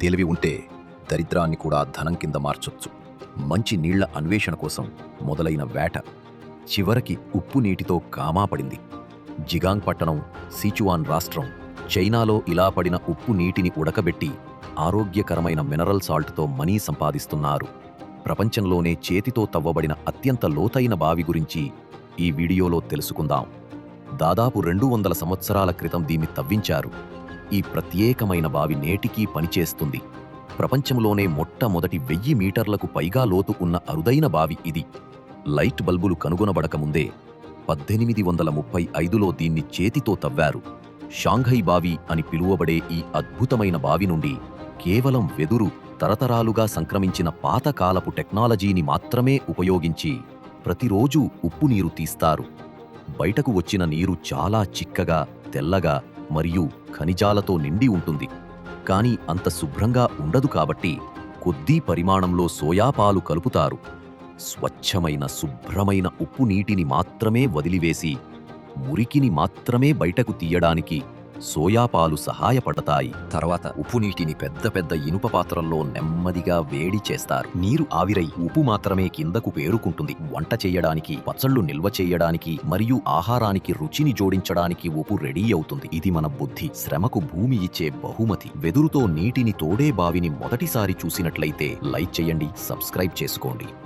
తెలివి ఉంటే దరిద్రాన్ని కూడా ధనం కింద మార్చొచ్చు. మంచి నీళ్ళ అన్వేషణ కోసం మొదలైన వేట చివరికి ఉప్పు నీటితో కామా పడింది. జిగాంగ్ పట్టణం సిచువాన్ రాష్ట్రం చైనాలో ఇలా పడిన ఉప్పు నీటిని ఉడకబెట్టి ఆరోగ్యకరమైన మినరల్ సాల్ట్తో మనీ సంపాదిస్తున్నారు. ప్రపంచంలోనే చేతితో తవ్వబడిన అత్యంత లోతైన బావి గురించి ఈ వీడియోలో తెలుసుకుందాం. దాదాపు రెండు వందల సంవత్సరాల క్రితం దీన్ని తవ్వించారు. ఈ ప్రత్యేకమైన బావి నేటికీ పనిచేస్తుంది. ప్రపంచంలోనే మొట్టమొదటి వెయ్యి మీటర్లకు పైగా లోతు ఉన్న అరుదైన బావి ఇది. లైట్ బల్బులు కనుగొనబడకముందే పద్దెనిమిది వందల ముప్పై ఐదులో దీన్ని చేతితో తవ్వారు. షాంఘై బావి అని పిలువబడే ఈ అద్భుతమైన బావి నుండి కేవలం వెదురు తరతరాలుగా సంక్రమించిన పాతకాలపు టెక్నాలజీని మాత్రమే ఉపయోగించి ప్రతిరోజూ ఉప్పు నీరు తీస్తారు. బయటకు వచ్చిన నీరు చాలా చిక్కగా తెల్లగా మరియు ఖనిజాలతో నిండి ఉంటుంది. కానీ అంత శుభ్రంగా ఉండదు కాబట్టి కొద్దీ పరిమాణంలో సోయా పాలు కలుపుతారు. స్వచ్ఛమైన శుభ్రమైన ఉప్పు నీటిని మాత్రమే వదిలివేసి మురికిని మాత్రమే బయటకు తీయడానికి సోయా పాలు సహాయపడతాయి. తర్వాత ఉప్పు నీటిని పెద్ద పెద్ద ఇనుప పాత్రల్లో నెమ్మదిగా వేడి చేస్తారు. నీరు ఆవిరై ఉప్పు మాత్రమే కిందకు పేరుకుంటుంది. వంట చేయడానికి పచ్చళ్ళు నిల్వ చేయడానికి మరియు ఆహారానికి రుచిని జోడించడానికి ఉప్పు రెడీ అవుతుంది. ఇది మన బుద్ధి. శ్రమకు భూమి ఇచ్చే బహుమతి. వెదురుతో నీటిని తోడే బావిని మొదటిసారి చూసినట్లయితే లైక్ చేయండి సబ్స్క్రైబ్ చేసుకోండి.